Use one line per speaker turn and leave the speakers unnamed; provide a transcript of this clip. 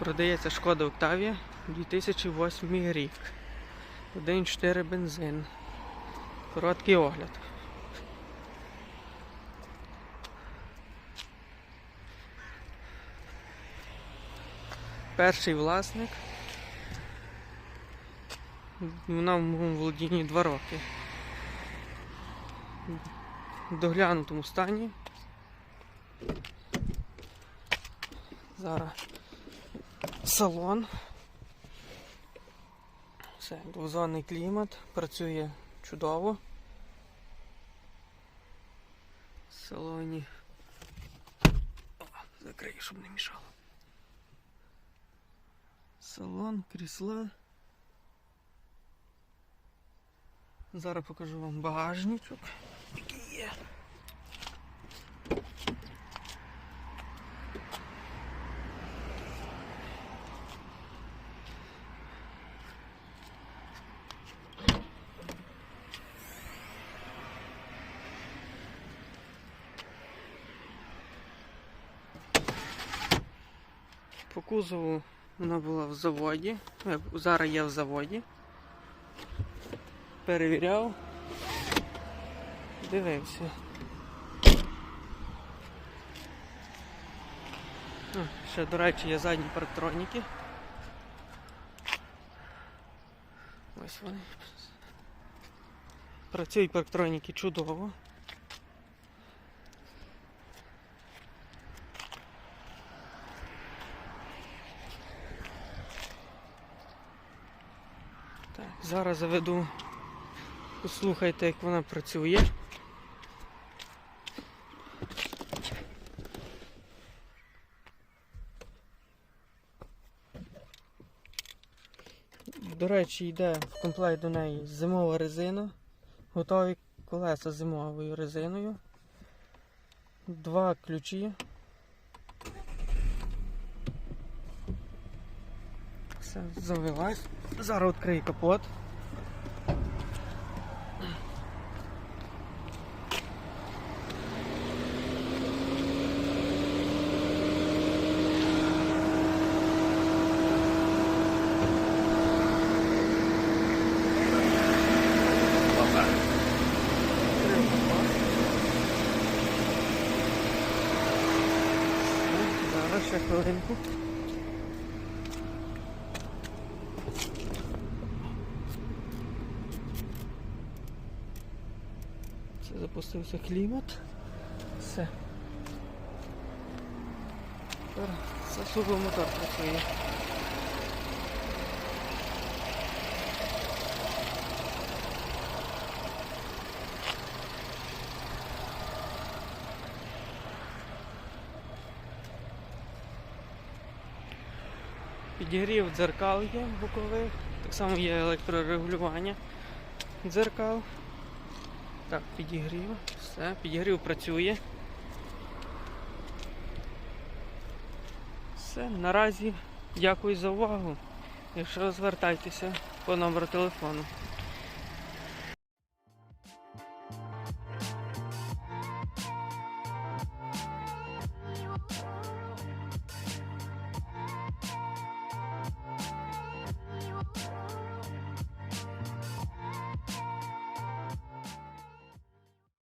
Продається шкода Октавія 2008 рік. 1,4 бензин. Короткий огляд. Перший власник. Вона в моєму володінні 2 роки. В доглянутому стані. Зараз салон. Все, двозонний клімат, працює чудово. В салоні. О, закрию, щоб не мішало. Салон, крісла. Зараз покажу вам багажничок. По кузову вона була в заводі. Зараз є в заводі. Перевіряв. Дивився. Ще, до речі, є задні парктроніки. Ось вони. Працюють парктроніки чудово. Зараз заведу. Послухайте, як вона працює. До речі, йде в комплект до неї зимова резина, готові колеса зимовою резиною, два ключі. Все, завелась. Зараз відкрию капот. Зараз ще хвилинку. Це запустився клімат. Все. Тепер засуво мотор працює. Підігрів дзеркал є бокових, так само є електрорегулювання дзеркал. Так, підігрів, все, підігрів працює. Все, наразі дякую за увагу. Якщо звертайтеся по номеру телефону.